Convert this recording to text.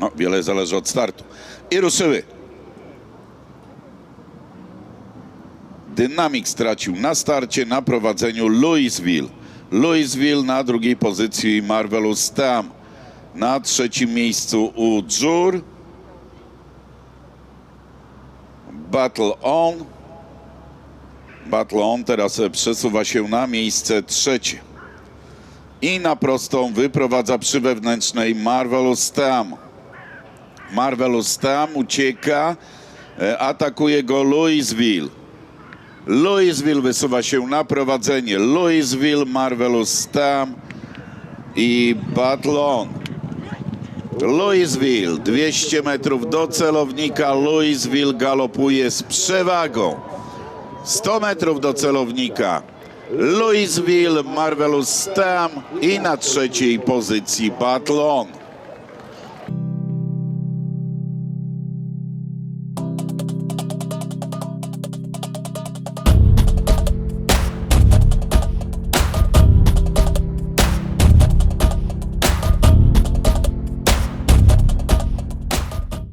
No, wiele zależy od startu. I ruszyły. Dynamik stracił na starcie, na prowadzeniu Louisville. Louisville na drugiej pozycji Marvelous Tam. Na trzecim miejscu u Jur. Battle On. Battle On teraz e, przesuwa się na miejsce trzecie. I na prostą wyprowadza przy wewnętrznej Marvelous Tam. Marvelous Tam ucieka, e, atakuje go Louisville. Louisville wysuwa się na prowadzenie. Louisville, Marvelous Tam i Battle On. Louisville, 200 metrów do celownika. Louisville galopuje z przewagą. 100 metrów do celownika. Louisville, Marvelous Tam i na trzeciej pozycji Battle On.